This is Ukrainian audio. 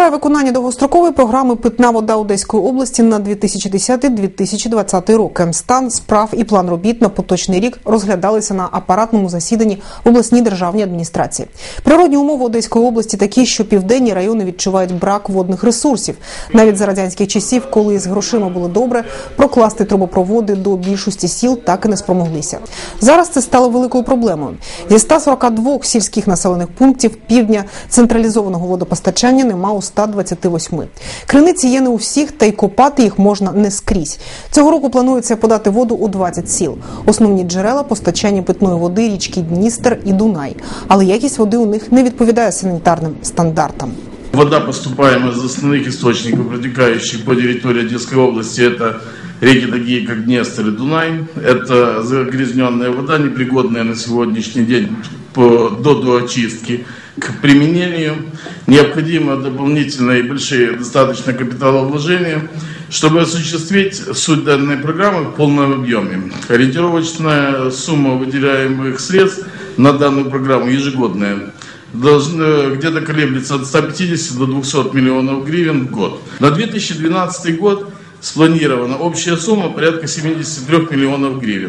Триває виконання довгострокової програми Питна вода Одеської області на 2010-2020 роки. Стан справ і план робіт на поточний рік розглядалися на апаратному засіданні обласній державній адміністрації. Природні умови Одеської області такі, що південні райони відчувають брак водних ресурсів. Навіть за радянських часів, коли з грошима було добре, прокласти трубопроводи до більшості сіл так і не спромоглися. Зараз це стало великою проблемою. Зі 142 сільських населених пунктів півдня централізованого водопостачання нема у 128. Криниці є не у всіх, та й копати їх можна не скрізь. Цього року планується подати воду у 20 сіл. Основні джерела постачання питної води річки Дністер і Дунай. Але якість води у них не відповідає санітарним стандартам. Вода, поступаемая из основных источников, протекающих по территории Одесской области, это реки такие, как Днестр и Дунай. Это загрязненная вода, непригодная на сегодняшний день по, до доочистки к применению. Необходимо дополнительные большие достаточно капиталовложения, чтобы осуществить суть данной программы в полном объеме. Ориентировочная сумма выделяемых средств на данную программу ежегодная должны где-то колеблется от 150 до 200 миллионов гривен в год. На 2012 год спланирована общая сумма порядка 73 миллионов гривен.